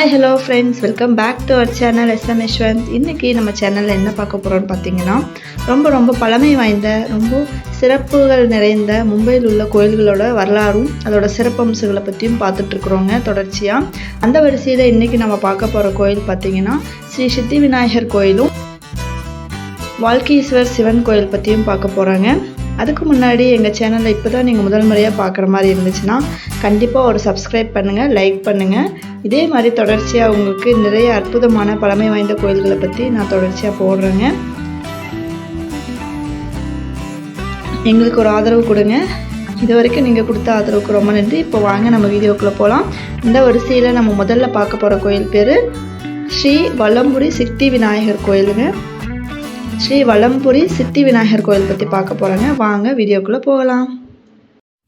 Hi hello friends welcome back to our channel SM Yashwanth இன்றைக்கி நம்ம சேனலில் என்ன பார்க்க போகிறோம்னு பார்த்தீங்கன்னா ரொம்ப ரொம்ப பழமை வாய்ந்த ரொம்ப சிறப்புகள் நிறைந்த மும்பையில் உள்ள கோயில்களோட வரலாறும் அதோட சிறப்பம்சங்களை பற்றியும் பார்த்துட்ருக்குறோங்க தொடர்ச்சியாக அந்த வரிசையில் இன்றைக்கி நம்ம பார்க்க போகிற கோயில் பார்த்தீங்கன்னா ஸ்ரீ சித்தி விநாயகர் கோயிலும் வாழ்க்கீஸ்வர் சிவன் கோயில் பற்றியும் பார்க்க போகிறாங்க அதுக்கு முன்னாடி எங்கள் சேனலை இப்போ தான் நீங்கள் முதல் முறையாக பார்க்குற மாதிரி இருந்துச்சுன்னா கண்டிப்பாக ஒரு சப்ஸ்கிரைப் பண்ணுங்கள் லைக் பண்ணுங்கள் இதே மாதிரி தொடர்ச்சியாக உங்களுக்கு நிறைய அற்புதமான பழமை வாய்ந்த கோயில்களை பற்றி நான் தொடர்ச்சியாக போடுறேங்க. எங்களுக்கு ஒரு ஆதரவு கொடுங்க. இது வரைக்கும் நீங்கள் கொடுத்த ஆதரவுக்கு ரொம்ப நன்றி. இப்போ வாங்க நம்ம வீடியோக்குள்ளே போகலாம் இந்த வரிசையில் நம்ம முதல்ல பார்க்க போகிற கோயில் பேர் ஸ்ரீ வல்லம்புரி சித்தி விநாயகர் கோயிலுங்க. ஸ்ரீ வலம்புரி சித்தி விநாயகர் கோயில் பற்றி பார்க்க போகிறோங்க வாங்க வீடியோக்குள்ளே போகலாம்.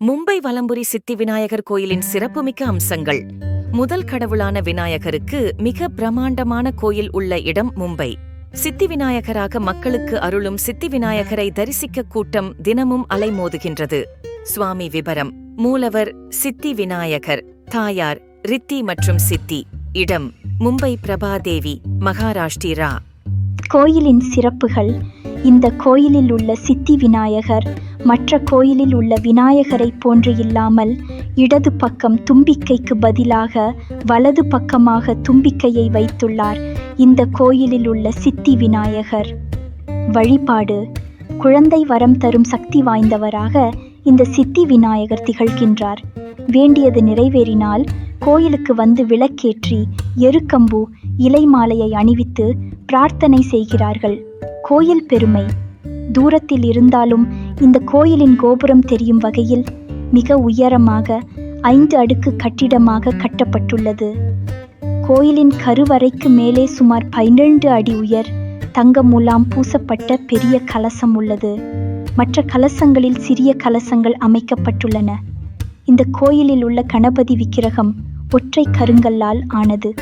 மும்பை வலம்புரி சித்தி விநாயகர் கோயிலின் சிறப்புமிக்க அம்சங்கள். முதல் கடவுளான விநாயகருக்கு மிக பிரமாண்டமான கோயில் உள்ள இடம் மும்பை. சித்தி விநாயகராக மக்களுக்கு அருளும் சித்தி விநாயகரை தரிசிக்க கூட்டம் தினமும் அலைமோதுகின்றது. சுவாமி விபரம் மூலவர் சித்தி விநாயகர் தாயார் ரித்தி மற்றும் சித்தி. இடம் மும்பை பிரபாதேவி மகாராஷ்டிரா. கோயிலின் சிறப்புகள். இந்த கோயிலில் உள்ள சித்தி விநாயகர் மற்ற கோயிலில் உள்ள விநாயகரைப் போன்று இல்லாமல் இடது பக்கம் தும்பிக்கைக்கு பதிலாக வலது பக்கமாக தும்பிக்கையை வைத்துள்ளார் இந்த கோயிலில் உள்ள சித்தி விநாயகர். வழிபாடு. குழந்தை வரம் தரும் சக்தி வாய்ந்தவராக இந்த சித்தி விநாயகர் திகழ்கின்றார். வேண்டியது நிறைவேறினால் கோயிலுக்கு வந்து விளக்கேற்றி எருக்கம்பு இலை மாலையை அணிவித்து பிரார்த்தனை செய்கிறார்கள். கோயில் பெருமை. தூரத்தில் இருந்தாலும் இந்த கோயிலின் கோபுரம் தெரியும் வகையில் மிக உயரமாக ஐந்து அடுக்கு கட்டிடமாக கட்டப்பட்டுள்ளது. கோயிலின் கருவறைக்கு மேலே சுமார் பன்னிரண்டு அடி உயர் தங்க முலாம் பூசப்பட்ட பெரிய கலசம் உள்ளது. மற்ற கலசங்களில் சிறிய கலசங்கள் அமைக்கப்பட்டுள்ளன. இந்த கோயிலில் உள்ள கணபதி விக்கிரகம் ஒற்றை கருங்கல்லால் ஆனது.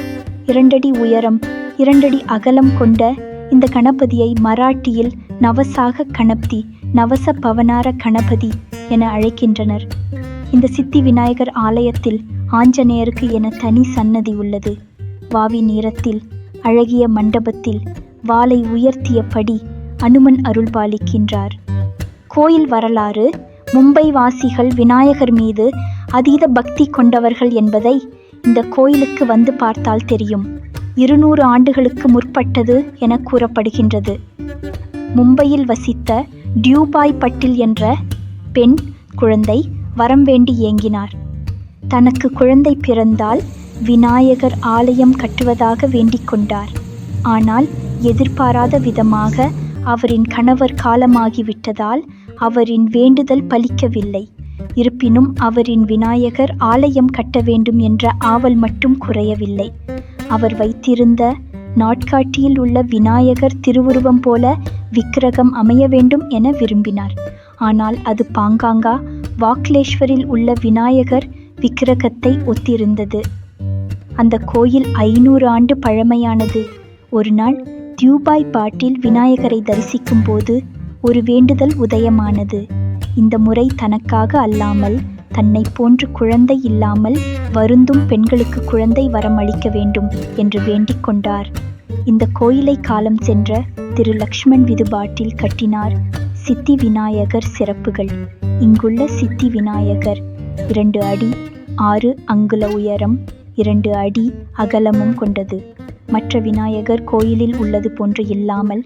இரண்டடி உயரம் இரண்டடி அகலம் கொண்ட இந்த கணபதியை மராட்டியில் நவசாக கணபதி நவச பவனார கணபதி என அழைக்கின்றனர். இந்த சித்தி விநாயகர் ஆலயத்தில் ஆஞ்சநேயருக்கு என தனி சன்னதி உள்ளது. வாவி நேரத்தில் அழகிய மண்டபத்தில் வாளை உயர்த்தியபடி அனுமன் அருள்பாலிக்கின்றார். கோயில் வரலாறு மும்பை வாசிகள் விநாயகர் மீது அதீத பக்தி கொண்டவர்கள் என்பதை இந்த கோயிலுக்கு வந்து பார்த்தால் தெரியும். இருநூறு ஆண்டுகளுக்கு முற்பட்டது என கூறப்படுகின்றது. மும்பையில் வசித்த டியூபாய் பட்டில் என்ற பெண் குழந்தை வரம் வேண்டி ஏங்கினார். தனக்கு குழந்தை பிறந்தால் விநாயகர் ஆலயம் கட்டுவதாக வேண்டிக் கொண்டார். ஆனால் எதிர்பாராத விதமாக அவரின் கணவர் காலமாகிவிட்டதால் அவரின் வேண்டுதல் பலிக்கவில்லை. இருப்பினும் அவரின் விநாயகர் ஆலயம் கட்ட வேண்டும் என்ற ஆவல் மட்டும் குறையவில்லை. அவர் வைத்திருந்த நாட்காட்டியில் உள்ள விநாயகர் திருவுருவம் போல விக்கிரகம் அமைய வேண்டும் என விரும்பினார். ஆனால் அது பாங்காங்கா வாக்லேஸ்வரில் உள்ள விநாயகர் விக்கிரகத்தை ஒத்திருந்தது. அந்த கோயில் ஐநூறு ஆண்டு பழமையானது. ஒரு நாள் டியூபாய் பாட்டில் விநாயகரை தரிசிக்கும் போது ஒரு வேண்டுதல் உதயமானது. இந்த முறை தனக்காக அல்லாமல் தன்னை போன்று குழந்தை இல்லாமல் வருந்தும் பெண்களுக்கு குழந்தை வரம் அளிக்க வேண்டும் என்று வேண்டிக் கொண்டார். இந்த கோயிலை காலம் சென்ற திரு லக்ஷ்மண் விதுபாட்டில் கட்டினார் சித்தி விநாயகர் சிறப்புகள். இங்குள்ள சித்தி விநாயகர் இரண்டு அடி ஆறு அங்குல உயரம் இரண்டு அடி அகலமும் கொண்டது. மற்ற விநாயகர் கோயிலில் உள்ளது போன்று இல்லாமல்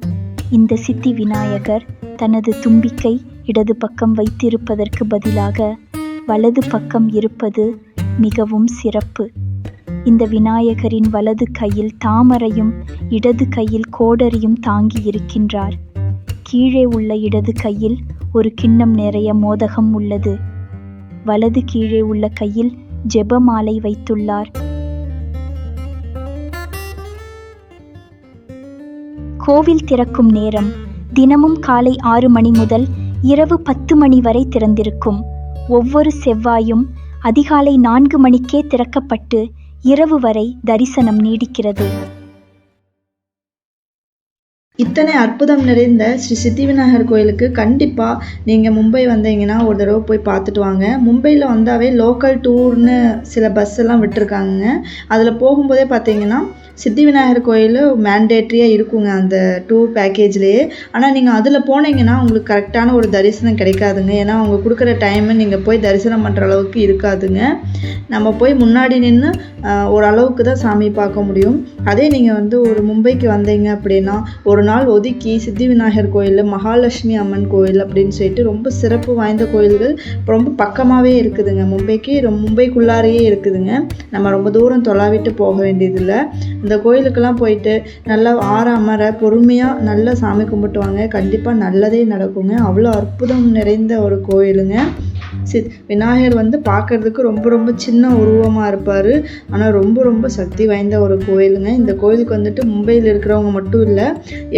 இந்த சித்தி விநாயகர் தனது தும்பிக்கை இடது பக்கம் வைத்திருப்பதற்கு பதிலாக வலது பக்கம் இருப்பது மிகவும் சிறப்பு. இந்த விநாயகரின் வலது கையில் தாமரையும் இடது கையில் கோடரியும் தாங்கி இருக்கின்றார். கீழே உள்ள இடது கையில் ஒரு கிண்ணம் நிறைய மோதகம் உள்ளது. வலது கீழே உள்ள கையில் ஜெபமாலை வைத்துள்ளார். கோவில் திறக்கும் நேரம் தினமும் காலை ஆறு மணி முதல் இரவு பத்து மணி வரை திறந்திருக்கும். ஒவ்வொரு செவ்வாயும் அதிகாலை நான்கு மணிக்கே திறக்கப்பட்டு இரவு வரை தரிசனம் நீடிக்கிறது. இத்தனை அற்புதம் நிறைந்த ஸ்ரீ சித்தி விநாயகர் கோயிலுக்கு கண்டிப்பாக நீங்கள் மும்பை வந்தீங்கன்னா ஒரு தடவை போய் பார்த்துட்டு வாங்க. மும்பையில் வந்தாவே லோக்கல் டூர்னு சில பஸ் எல்லாம் விட்டுருக்காங்க அதில் போகும்போதே பார்த்தீங்கன்னா சித்தி விநாயகர் கோயில் மேண்டேட்ரியாக இருக்குங்க அந்த டூர் பேக்கேஜ்லேயே ஆனால் நீங்கள் அதில் போனீங்கன்னா உங்களுக்கு கரெக்டான ஒரு தரிசனம் கிடைக்காதுங்க. ஏன்னா அவங்க கொடுக்குற டைமு நீங்கள் போய் தரிசனம் பண்ணுற அளவுக்கு இருக்காதுங்க. நம்ம போய் முன்னாடி நின்று ஓரளவுக்கு தான் சாமி பார்க்க முடியும். அதே நீங்கள் வந்து ஒரு மும்பைக்கு வந்தீங்க அப்படின்னா ஒரு நாள் ஒதுக்கி சித்தி விநாயகர் கோயில் மகாலட்சுமி அம்மன் கோயில் அப்படின்னு சொல்லிட்டு ரொம்ப சிறப்பு வாய்ந்த கோயில்கள் ரொம்ப பக்கமாகவே இருக்குதுங்க. மும்பைக்கு ரொம்ப மும்பைக்குள்ளாரையே இருக்குதுங்க. நம்ம ரொம்ப தூரம் தொலாவிட்டு போக வேண்டியதில்லை. இந்த கோயிலுக்கெல்லாம் போயிட்டு நல்லா ஆற அமர பொறுமையாக நல்லா சாமி கும்பிட்டுவாங்க. கண்டிப்பாக நல்லதே நடக்குங்க. அவ்வளோ அற்புதம் நிறைந்த ஒரு கோயிலுங்க. சி விநாயகர் வந்து பார்க்கறதுக்கு ரொம்ப ரொம்ப சின்ன உருவமாக இருப்பார். ஆனால் ரொம்ப ரொம்ப சக்தி வாய்ந்த ஒரு கோயிலுங்க. இந்த கோயிலுக்கு வந்துட்டு மும்பையில் இருக்கிறவங்க மட்டும் இல்லை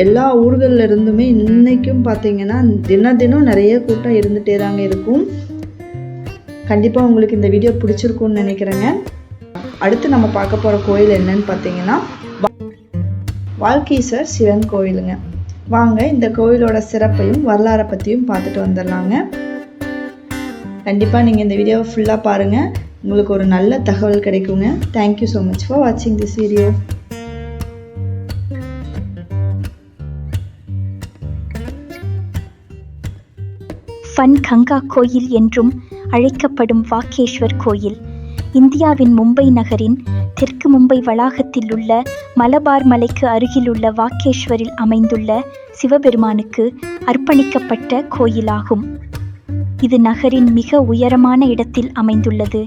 எல்லா ஊர்களில் இருந்துமே இன்றைக்கும் பார்த்தீங்கன்னா தின தினம் நிறைய கூட்டம் இருந்துகிட்டே தாங்க இருக்கும். கண்டிப்பாக உங்களுக்கு இந்த வீடியோ பிடிச்சிருக்கும்னு நினைக்கிறேங்க. அடுத்து நம்ம பார்க்க போகிற கோயில் என்னன்னு பார்த்தீங்கன்னா வாழ்க்கீஸ்வர் சிவன் கோயிலுங்க. வாங்க இந்த கோயிலோட சிறப்பையும் வரலாறை பற்றியும் பார்த்துட்டு வந்துடலாங்க. கண்டிப்பாக நீங்கள் இந்த வீடியோவை ஃபுல்லாக பாருங்கள் உங்களுக்கு ஒரு நல்ல தகவல் கிடைக்குங்க. Thank you so much for வாட்சிங் திஸ் வீடியோ ஃபன் கங்கா கோயில் என்றும் அழைக்கப்படும் வாக்கேஸ்வர் கோயில். இந்தியாவின் மும்பை நகரின் தெற்கு மும்பை வளாகத்தில் உள்ள மலபார் மலைக்கு அருகிலுள்ள வாக்கேஸ்வரில் அமைந்துள்ள சிவபெருமானுக்கு அர்ப்பணிக்கப்பட்ட கோயிலாகும். இது நகரின் மிக உயரமான இடத்தில் அமைந்துள்ளது.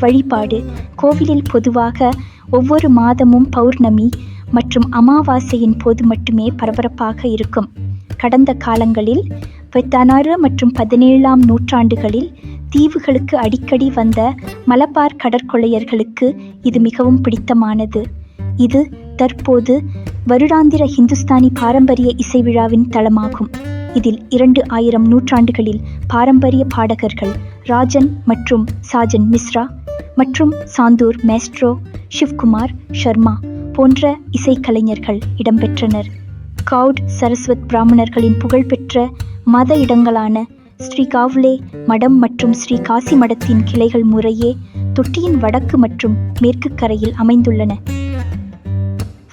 வழிபாடு. கோவிலில் பொதுவாக ஒவ்வொரு மாதமும் பௌர்ணமி மற்றும் அமாவாசையின் போது மட்டுமே பரபரப்பாக இருக்கும். கடந்த காலங்களில் பதினாறு மற்றும் பதினேழாம் நூற்றாண்டுகளில் தீவுகளுக்கு அடிக்கடி வந்த மலபார் கடற்கொள்ளையர்களுக்கு இது மிகவும் பிடித்தமானது. இது தற்போது வருடாந்திர ஹிந்துஸ்தானி பாரம்பரிய இசை விழாவின் தளமாகும். இதில் இரண்டு ஆயிரம் நூற்றாண்டுகளில் பாரம்பரிய பாடகர்கள் ராஜன் மற்றும் சாஜன் மிஸ்ரா மற்றும் சாந்தூர் மேஸ்ட்ரோ சிவ்குமார் ஷர்மா போன்ற இசைக்கலைஞர்கள் இடம்பெற்றனர். கவுட் சரஸ்வத் பிராமணர்களின் புகழ்பெற்ற மத இடங்களான ஸ்ரீ காவ்லே மடம் மற்றும் ஸ்ரீ காசி மடத்தின் கிளைகள் முறையே தொட்டியின் வடக்கு மற்றும் மேற்கு கரையில் அமைந்துள்ளன.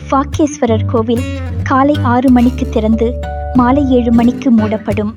பாக்கேஸ்வரர் கோவில் காலை ஆறு மணிக்கு திறந்து மாலை ஏழு மணிக்கு மூடப்படும்.